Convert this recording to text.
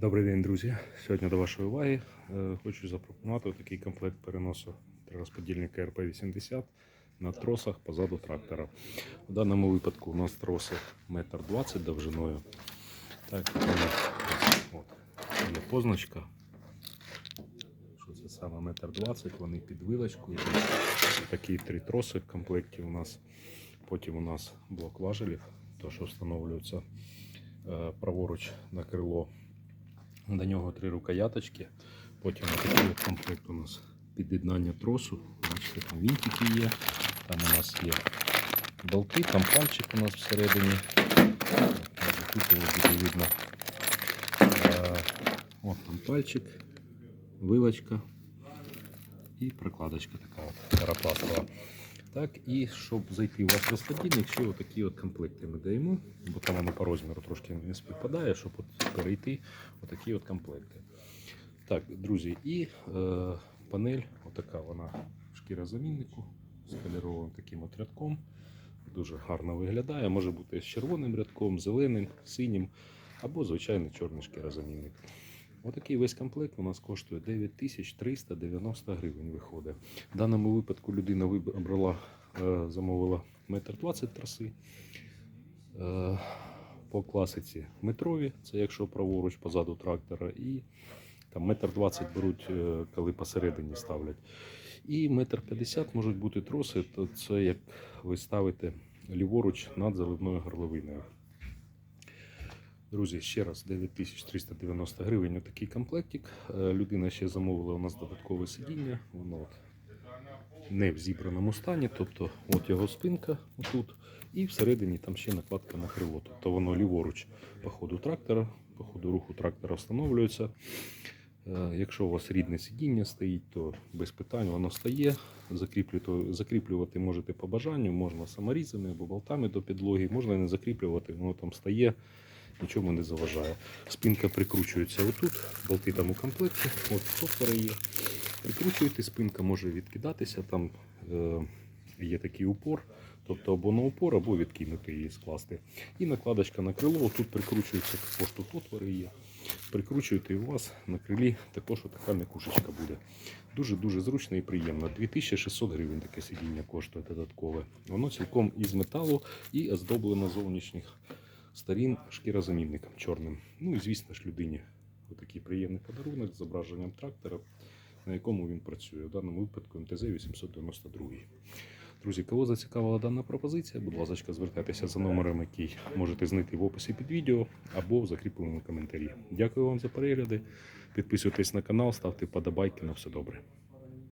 Добрий день, друзі. Сьогодні до вашої уваги е, хочу запропонувати такий комплект переносу розподільника РП-80 на тросах позаду трактора. В даному випадку у нас троси 1,20 м довжиною. Так, от, є позначка. Що це саме 1,20 м, вони під вилочкою. Такі три троси в комплекті у нас. Потім у нас блок важелів, то що встановлюється е, праворуч на крило. До нього три рукояточки. Потім такий комплект у нас під'єднання тросу. Бачите, там вінтики є. Там у нас є болти, там пальчик у нас всередині. Тут його буде видно. От там пальчик, вилочка і прокладочка така от карапластова. Так, і щоб зайти в ваш розподільник, ще отакі от комплекти ми даємо, бо там воно по розміру трошки не співпадає, щоб от перейти отакі от комплекти. Так, друзі, і е, панель, отака вона шкіра заміннику з кольоровим таким от рядком. Дуже гарно виглядає. Може бути з червоним рядком, зеленим, синім або звичайний чорний шкірозамінник. Отакий весь комплект у нас коштує 9390 гривень. Виходить. В даному випадку людина вибрала, е, замовила 1,20 м траси. Е, По класиці метрові, це якщо праворуч позаду трактора, і там 1,20 м беруть, е, коли посередині ставлять. І 1,50 м можуть бути троси, то це як ви ставите ліворуч над заливною горловиною. Друзі, ще раз 9390 гривень отакий комплектик. Е, Людина ще замовила у нас додаткове сидіння. Воно не в зібраному стані, тобто от його спинка отут, і всередині там ще накладка на крило. Тобто воно ліворуч по ходу трактора, по ходу руху трактора встановлюється. Е, Якщо у вас рідне сидіння стоїть, то без питань воно стає. Закріплювати, можете по бажанню, можна саморізами або болтами до підлоги, можна не закріплювати, воно там стає, нічому не заважає. Спинка прикручується отут, болти там у комплекті, от отвори є. Прикручуєте, спинка може відкидатися, там е, є такий упор, тобто або на упор, або відкинути її скласти. І накладочка на крило, тут прикручується також тут отвори є. Прикручуєте і у вас на крилі також така м'якушечка буде. Дуже-дуже зручно і приємно. 2600 гривень таке сидіння коштує додаткове. Воно цілком із металу і оздоблено зовнішніх сторін шкірозамінником чорним. Ну і звісно ж людині отакий приємний подарунок з зображенням трактора, на якому він працює. В даному випадку МТЗ 892. Друзі, кого зацікавила дана пропозиція, будь ласка, звертайтеся за номером, який можете знайти в описі під відео або в закріпленому коментарі. Дякую вам за перегляди. Підписуйтесь на канал, ставте подобайки на все добре.